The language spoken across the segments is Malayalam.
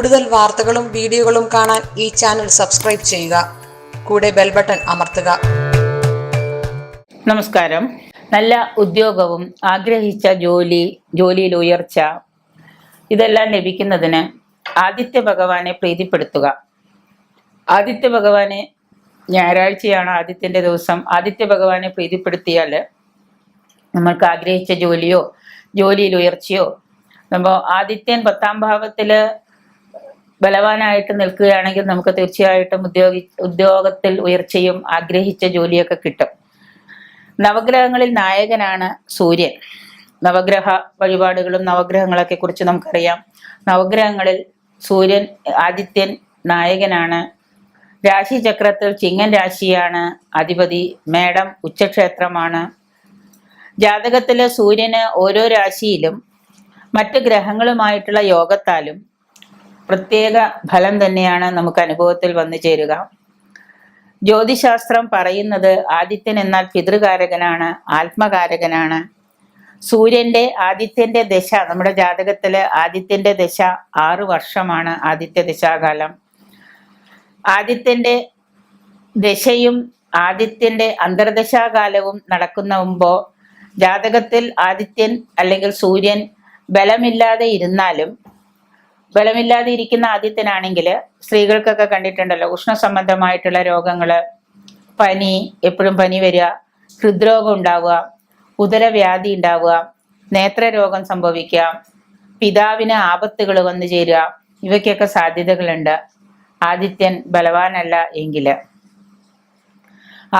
കൂടുതൽ വാർത്തകളും വീഡിയോകളും കാണാൻ ഈ ചാനൽ സബ്സ്ക്രൈബ് ചെയ്യുക. കൂടെ ബെൽ ബട്ടൺ അമർത്തുക. നമസ്കാരം. നല്ല ഉദ്യോഗവും ആഗ്രഹിച്ച ജോലി ജോലിയിൽ ഉയർച്ച ഇതെല്ലാം ലഭിക്കുന്നതിന് ആദിത്യ ഭഗവാനെ പ്രീതിപ്പെടുത്തുക. ആദിത്യ ഭഗവാനെ ഞായറാഴ്ചയാണ് ആദിത്യന്റെ ദിവസം. ആദിത്യ ഭഗവാനെ പ്രീതിപ്പെടുത്തിയാൽ നമ്മൾക്ക് ആഗ്രഹിച്ച ജോലിയോ ജോലിയിൽ ഉയർച്ചയോ നമ്മൾ ആദിത്യൻ പത്താം ഭാവത്തിൽ ബലവാനായിട്ട് നിൽക്കുകയാണെങ്കിൽ നമുക്ക് തീർച്ചയായിട്ടും ഉദ്യോഗി ഉദ്യോഗത്തിൽ ഉയർച്ചയും ആഗ്രഹിച്ച ജോലിയൊക്കെ കിട്ടും. നവഗ്രഹങ്ങളിൽ നായകനാണ് സൂര്യൻ. നവഗ്രഹ വഴിപാടുകളും നവഗ്രഹങ്ങളൊക്കെ കുറിച്ച് നമുക്കറിയാം. നവഗ്രഹങ്ങളിൽ സൂര്യൻ ആദിത്യൻ നായകനാണ്. രാശി ചക്രത്തിൽ ചിങ്ങൻ രാശിയാണ് അധിപതി. മേടം ഉച്ചക്ഷേത്രമാണ്. ജാതകത്തിലെ സൂര്യന് ഓരോ രാശിയിലും മറ്റ് ഗ്രഹങ്ങളുമായിട്ടുള്ള യോഗത്താലും പ്രത്യേക ഫലം തന്നെയാണ് നമുക്ക് അനുഭവത്തിൽ വന്നു ചേരുക. ജ്യോതിശാസ്ത്രം പറയുന്നത് ആദിത്യൻ എന്നാൽ പിതൃകാരകനാണ് ആത്മകാരകനാണ്. സൂര്യന്റെ ആദിത്യന്റെ ദശ നമ്മുടെ ജാതകത്തിൽ ആദിത്യന്റെ ദശ ആറു വർഷമാണ് ആദിത്യ ദശാകാലം. ആദിത്യന്റെ ദശയും ആദിത്യന്റെ അന്തർദശാകാലവും നടക്കുന്നുമ്പോ ജാതകത്തിൽ ആദിത്യൻ അല്ലെങ്കിൽ സൂര്യൻ ബലമില്ലാതെ ഇരുന്നാലും ബലമില്ലാതെ ഇരിക്കുന്ന ആദ്യത്തിനാണെങ്കിൽ സ്ത്രീകൾക്കൊക്കെ കണ്ടിട്ടുണ്ടല്ലോ ഉഷ്ണ സംബന്ധമായിട്ടുള്ള രോഗങ്ങൾ പനി എപ്പോഴും പനി വരിക ഹൃദ്രോഗം ഉണ്ടാവുക ഉദരവ്യാധി ഉണ്ടാവുക നേത്രരോഗം സംഭവിക്കുക പിതാവിന് ആപത്തുകൾ വന്നു ചേരുക ഇവയ്ക്കൊക്കെ സാധ്യതകളുണ്ട്. ആദിത്യൻ ബലവാനല്ല എങ്കിൽ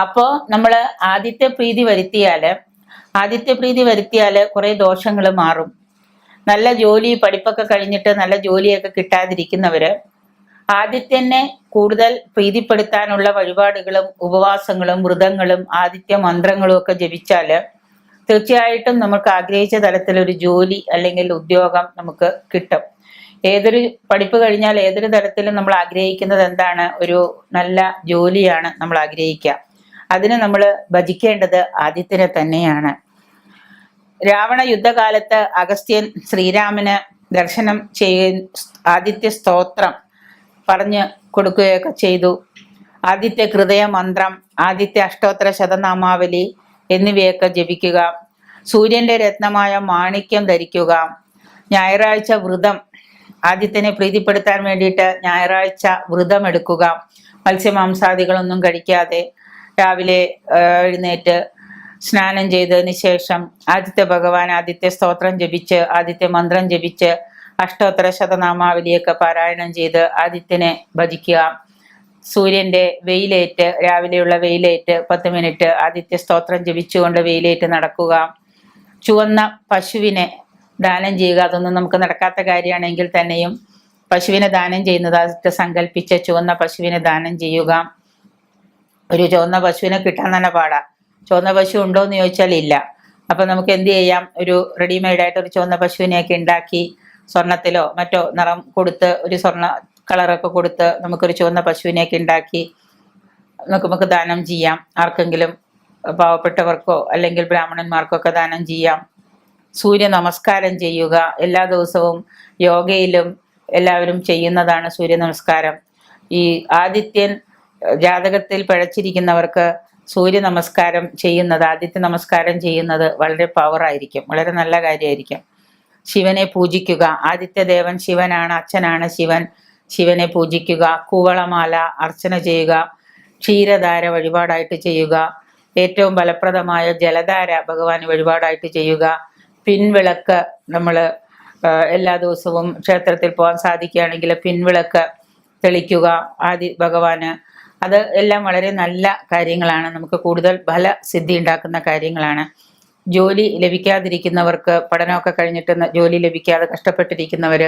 അപ്പോ നമ്മൾ ആദിത്യ പ്രീതി വരുത്തിയാൽ ആദിത്യ പ്രീതി വരുത്തിയാൽ കുറെ ദോഷങ്ങൾ മാറും. നല്ല ജോലി പഠിപ്പൊക്കെ കഴിഞ്ഞിട്ട് നല്ല ജോലിയൊക്കെ കിട്ടാതിരിക്കുന്നവര് ആദിത്യനെ കൂടുതൽ പ്രീതിപ്പെടുത്താനുള്ള വഴിപാടുകളും ഉപവാസങ്ങളും വ്രതങ്ങളും ആദിത്യ മന്ത്രങ്ങളും ഒക്കെ ജപിച്ചാൽ തീർച്ചയായിട്ടും നമുക്ക് ആഗ്രഹിച്ച തലത്തിൽ ഒരു ജോലി അല്ലെങ്കിൽ ഉദ്യോഗം നമുക്ക് കിട്ടും. ഏതൊരു പഠിപ്പ് കഴിഞ്ഞാൽ ഏതൊരു തരത്തിലും നമ്മൾ ആഗ്രഹിക്കുന്നത് എന്താണ്? ഒരു നല്ല ജോലിയാണ് നമ്മൾ ആഗ്രഹിക്കുക. അതിന് നമ്മൾ ഭജിക്കേണ്ടത് ആദിത്യനെ തന്നെയാണ്. രാവണ യുദ്ധകാലത്ത് അഗസ്ത്യൻ ശ്രീരാമന് ദർശനം ചെയ്യ ആദിത്യ സ്തോത്രം പറഞ്ഞു കൊടുക്കുകയൊക്കെ ചെയ്തു. ആദിത്യ ഹൃദയ മന്ത്രം ആദിത്യ അഷ്ടോത്തര ശതനാമാവലി എന്നിവയൊക്കെ ജപിക്കുക. സൂര്യന്റെ രത്നമായ മാണിക്യം ധരിക്കുക. ഞായറാഴ്ച വ്രതം ആദിത്യനെ പ്രീതിപ്പെടുത്താൻ വേണ്ടിയിട്ട് ഞായറാഴ്ച വ്രതം എടുക്കുക. മത്സ്യമാംസാദികളൊന്നും കഴിക്കാതെ രാവിലെ എഴുന്നേറ്റ് സ്നാനം ചെയ്തതിന് ശേഷം ആദിത്യ ഭഗവാൻ ആദിത്യ സ്തോത്രം ജപിച്ച് ആദിത്യ മന്ത്രം ജപിച്ച് അഷ്ടോത്തര ശതനാമാവലിയൊക്കെ പാരായണം ചെയ്ത് ആദിത്യനെ ഭജിക്കുക. സൂര്യന്റെ വെയിലേറ്റ് രാവിലെയുള്ള വെയിലേറ്റ് പത്ത് മിനിറ്റ് ആദിത്യ സ്തോത്രം ജപിച്ചുകൊണ്ട് വെയിലേറ്റ് നടക്കുക. ചുവന്ന പശുവിനെ ദാനം ചെയ്യുക. അതൊന്നും നമുക്ക് നടക്കാത്ത കാര്യമാണെങ്കിൽ തന്നെയും പശുവിനെ ദാനം ചെയ്യുന്നത് അതിട്ട് സങ്കല്പിച്ച് ചുവന്ന പശുവിനെ ദാനം ചെയ്യുക. ഒരു ചുവന്ന പശുവിനെ കിട്ടാൻ തന്നെ പാടാ. ചുവന്ന പശു ഉണ്ടോ എന്ന് ചോദിച്ചാൽ ഇല്ല അപ്പൊ നമുക്ക് എന്ത് ചെയ്യാം ഒരു റെഡിമെയ്ഡായിട്ട് ഒരു ചുവന്ന പശുവിനെയൊക്കെ ഉണ്ടാക്കി സ്വർണത്തിലോ മറ്റോ നിറം കൊടുത്ത് ഒരു സ്വർണ കളറൊക്കെ കൊടുത്ത് നമുക്കൊരു ചുവന്ന പശുവിനെയൊക്കെ ഉണ്ടാക്കി നമുക്ക് നമുക്ക് ദാനം ചെയ്യാം. ആർക്കെങ്കിലും പാവപ്പെട്ടവർക്കോ അല്ലെങ്കിൽ ബ്രാഹ്മണന്മാർക്കൊക്കെ ദാനം ചെയ്യാം. സൂര്യ നമസ്കാരം ചെയ്യുക. എല്ലാ ദിവസവും യോഗയിലും എല്ലാവരും ചെയ്യുന്നതാണ് സൂര്യ നമസ്കാരം ഈ ആദിത്യൻ ജാതകത്തിൽ പിഴച്ചിരിക്കുന്നവർക്ക് സൂര്യ നമസ്കാരം ചെയ്യുന്നത് ആദിത്യ നമസ്കാരം ചെയ്യുന്നത് വളരെ പവർ ആയിരിക്കും. വളരെ നല്ല കാര്യമായിരിക്കും. ശിവനെ പൂജിക്കുക. ആദിത്യദേവൻ ശിവനാണ് അച്ഛനാണ് ശിവൻ. ശിവനെ പൂജിക്കുക. കൂവളമാല അർച്ചന ചെയ്യുക. ക്ഷീരധാര വഴിപാടായിട്ട് ചെയ്യുക. ഏറ്റവും ഫലപ്രദമായ ജലധാര ഭഗവാൻ വഴിപാടായിട്ട് ചെയ്യുക. പിൻവിളക്ക് നമ്മൾ എല്ലാ ദിവസവും ക്ഷേത്രത്തിൽ പോകാൻ സാധിക്കുകയാണെങ്കിൽ പിൻവിളക്ക് തെളിക്കുക. ആദി ഭഗവാന് അത് എല്ലാം വളരെ നല്ല കാര്യങ്ങളാണ്. നമുക്ക് കൂടുതൽ ഫല സിദ്ധി ഉണ്ടാക്കുന്ന കാര്യങ്ങളാണ്. ജോലി ലഭിക്കാതിരിക്കുന്നവർക്ക് പഠനമൊക്കെ കഴിഞ്ഞിട്ട് ജോലി ലഭിക്കാതെ കഷ്ടപ്പെട്ടിരിക്കുന്നവർ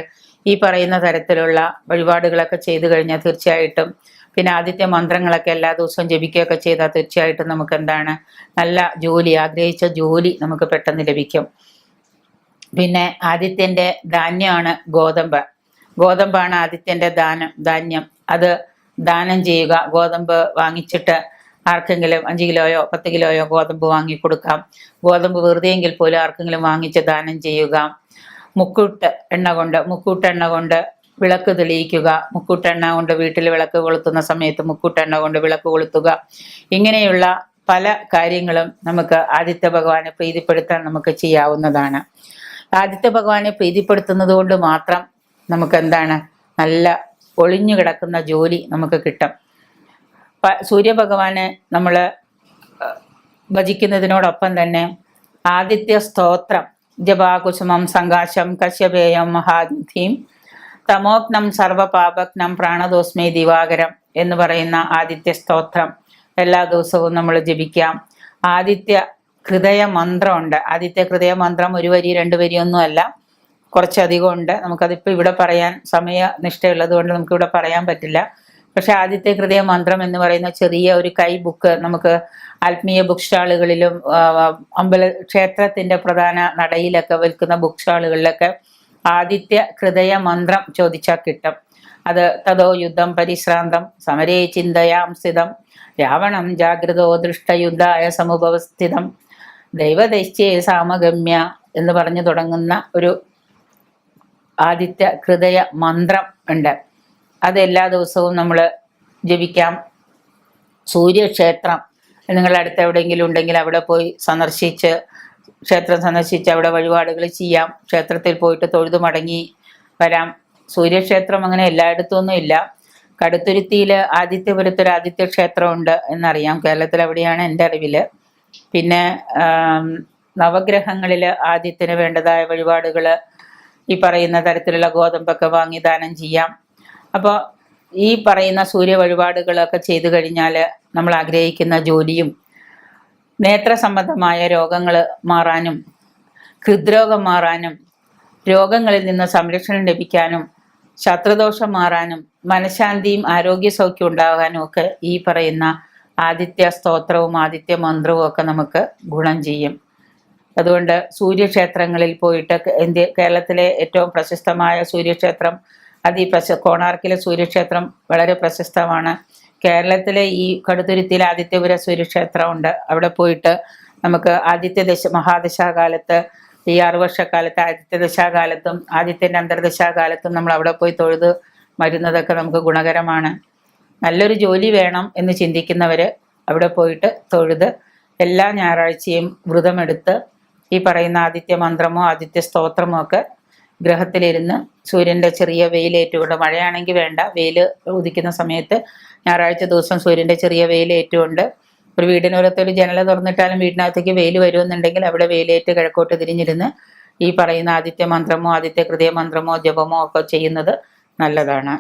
ഈ പറയുന്ന തരത്തിലുള്ള വഴിപാടുകളൊക്കെ ചെയ്തു കഴിഞ്ഞാൽ തീർച്ചയായിട്ടും പിന്നെ ആദ്യത്തെ മന്ത്രങ്ങളൊക്കെ എല്ലാ ദിവസവും ജപിക്കുകയൊക്കെ ചെയ്താൽ തീർച്ചയായിട്ടും നമുക്ക് എന്താണ് നല്ല ജോലി ആഗ്രഹിച്ച ജോലി നമുക്ക് പെട്ടെന്ന് ലഭിക്കും. പിന്നെ ആദിത്യന്റെ ധാന്യമാണ് ഗോതമ്പ്. ഗോതമ്പാണ് ആദിത്യന്റെ ദാനം ധാന്യം. അത് ദാനം ചെയ്യുക. ഗോതമ്പ് വാങ്ങിച്ചിട്ട് ആർക്കെങ്കിലും അഞ്ച് കിലോയോ പത്ത് കിലോയോ ഗോതമ്പ് വാങ്ങി കൊടുക്കാം. ഗോതമ്പ് വെറുതെയെങ്കിൽ പോലും ആർക്കെങ്കിലും വാങ്ങിച്ച് ദാനം ചെയ്യുക. മുക്കൂട്ട് എണ്ണ കൊണ്ട് മുക്കൂട്ട് എണ്ണ കൊണ്ട് വിളക്ക് തെളിയിക്കുക. മുക്കൂട്ടെണ്ണ കൊണ്ട് വീട്ടിൽ വിളക്ക് കൊളുത്തുന്ന സമയത്ത് മുക്കൂട്ടെണ്ണ കൊണ്ട് വിളക്ക് കൊളുത്തുക. ഇങ്ങനെയുള്ള പല കാര്യങ്ങളും നമുക്ക് ആദിത്യ ഭഗവാനെ പ്രീതിപ്പെടുത്താൻ നമുക്ക് ചെയ്യാവുന്നതാണ്. ആദിത്യ ഭഗവാനെ പ്രീതിപ്പെടുത്തുന്നത് കൊണ്ട് മാത്രം നമുക്ക് എന്താണ്? നല്ല ഒളിഞ്ഞു കിടക്കുന്ന ജോലി നമുക്ക് കിട്ടും. സൂര്യഭഗവാനെ നമ്മൾ ഭജിക്കുന്നതിനോടൊപ്പം തന്നെ ആദിത്യ സ്തോത്രം ജപാകുസുമം സംഘാശം കശ്യപേയം മഹാദിഥിയും തമോഗ്നം സർവപാപഗ്നം പ്രാണദോസ്മേ ദിവാകരം എന്ന് പറയുന്ന ആദിത്യ സ്തോത്രം എല്ലാ ദിവസവും നമ്മൾ ജപിക്കാം. ആദിത്യ ഹൃദയ മന്ത്രമുണ്ട് ആദിത്യ ഹൃദയ മന്ത്രം ഒരു വരി രണ്ട് വരിയൊന്നുമല്ല കുറച്ചധികം ഉണ്ട്. നമുക്കതിപ്പോൾ ഇവിടെ പറയാൻ സമയ നിഷ്ഠയുള്ളത് കൊണ്ട് നമുക്ക് ഇവിടെ പറയാൻ പറ്റില്ല. പക്ഷെ ആദ്യത്തെ ഹൃദയ മന്ത്രം എന്ന് പറയുന്ന ചെറിയ ഒരു കൈ ബുക്ക് നമുക്ക് ആത്മീയ ബുക്ക് സ്റ്റാളുകളിലും അമ്പല ക്ഷേത്രത്തിന്റെ പ്രധാന നടയിലൊക്കെ വിൽക്കുന്ന ബുക്ക് സ്റ്റാളുകളിലൊക്കെ ആദിത്യ ഹൃദയ മന്ത്രം ചോദിച്ചാൽ കിട്ടും. അത് തതോ യുദ്ധം പരിശ്രാന്തം സമരേ ചിന്തയാം സ്ഥിതം രാവണം ജാഗ്രതോ ദൃഷ്ടയുദ്ധായ സമുപവസ്ഥിതം ദൈവദൈശ്ചേ സാമഗമ്യ എന്ന് പറഞ്ഞു തുടങ്ങുന്ന ഒരു ആദിത്യ ഹൃദയ മന്ത്രം ഉണ്ട്. അത് എല്ലാ ദിവസവും നമ്മൾ ജപിക്കാം. സൂര്യക്ഷേത്രം നിങ്ങളുടെ അടുത്ത് എവിടെയെങ്കിലും ഉണ്ടെങ്കിൽ അവിടെ പോയി സന്ദർശിച്ച് ക്ഷേത്രം സന്ദർശിച്ച് അവിടെ വഴിപാടുകൾ ചെയ്യാം. ക്ഷേത്രത്തിൽ പോയിട്ട് തൊഴുതു മടങ്ങി വരാം. സൂര്യക്ഷേത്രം അങ്ങനെ എല്ലായിടത്തും ഒന്നും ഇല്ല. കടുത്തുരുത്തിയിൽ ആദിത്യപുരത്തൊരു ആദിത്യ ക്ഷേത്രമുണ്ട് എന്നറിയാം. കേരളത്തിൽ അവിടെയാണ് എന്റെ അറിവിൽ പിന്നെ നവഗ്രഹങ്ങളിൽ ആദ്യത്തിന് വേണ്ടതായ വഴിപാടുകൾ ഈ പറയുന്ന തരത്തിലുള്ള ഗോതമ്പൊക്കെ വാങ്ങി ദാനം ചെയ്യാം. അപ്പോൾ ഈ പറയുന്ന സൂര്യ വഴിപാടുകളൊക്കെ ചെയ്തു കഴിഞ്ഞാൽ നമ്മൾ ആഗ്രഹിക്കുന്ന ജോലിയും നേത്ര സംബന്ധമായ രോഗങ്ങൾ മാറാനും ഹൃദ്രോഗം മാറാനും രോഗങ്ങളിൽ നിന്ന് സംരക്ഷണം ലഭിക്കാനും ശത്രുദോഷം മാറാനും മനഃശാന്തിയും ആരോഗ്യ സൗഖ്യം ഉണ്ടാകാനും ഒക്കെ ഈ പറയുന്ന ആദിത്യ സ്തോത്രവും ആദിത്യ മന്ത്രവും ഒക്കെ നമുക്ക് ഗുണം ചെയ്യും. അതുകൊണ്ട് സൂര്യക്ഷേത്രങ്ങളിൽ പോയിട്ട് ഇന്ത്യ കേരളത്തിലെ ഏറ്റവും പ്രശസ്തമായ സൂര്യക്ഷേത്രം അതിപ്രശ കോണാർക്കിലെ സൂര്യക്ഷേത്രം വളരെ പ്രശസ്തമാണ്. കേരളത്തിലെ ഈ കടുത്തുരുത്തിയിൽ ആദിത്യപുര സൂര്യക്ഷേത്രമുണ്ട്. അവിടെ പോയിട്ട് നമുക്ക് ആദിത്യ ദശ മഹാദശാകാലത്ത് ഈ ആറു വർഷക്കാലത്ത് ആദിത്യ ദശാകാലത്തും ആദിത്യന്റെ അന്തർദശാകാലത്തും നമ്മൾ അവിടെ പോയി തൊഴുത് മരുന്നതൊക്കെ നമുക്ക് ഗുണകരമാണ്. നല്ലൊരു ജോലി വേണം എന്ന് ചിന്തിക്കുന്നവർ അവിടെ പോയിട്ട് തൊഴുത് എല്ലാ ഞായറാഴ്ചയും വ്രതമെടുത്ത് ഈ പറയുന്ന ആദിത്യ മന്ത്രമോ ആദിത്യ സ്തോത്രമോ ഒക്കെ ഗ്രഹത്തിലിരുന്ന് സൂര്യന്റെ ചെറിയ വെയിലേറ്റുകൊണ്ട് മഴയാണെങ്കിൽ വേണ്ട വെയിൽ ഉദിക്കുന്ന സമയത്ത് ഞായറാഴ്ച ദിവസം സൂര്യന്റെ ചെറിയ വെയിലേറ്റുകൊണ്ട് ഒരു വീടിനോരത്തൊരു ജനല തുറന്നിട്ടാലും വീടിനകത്തേക്ക് വെയിൽ വരുമെന്നുണ്ടെങ്കിൽ അവിടെ വെയിലേറ്റ് കിഴക്കോട്ട് തിരിഞ്ഞിരുന്ന് ഈ പറയുന്ന ആദിത്യ മന്ത്രമോ ആദിത്യ ഹൃദയ മന്ത്രമോ ജപമോ ഒക്കെ ചെയ്യുന്നത് നല്ലതാണ്.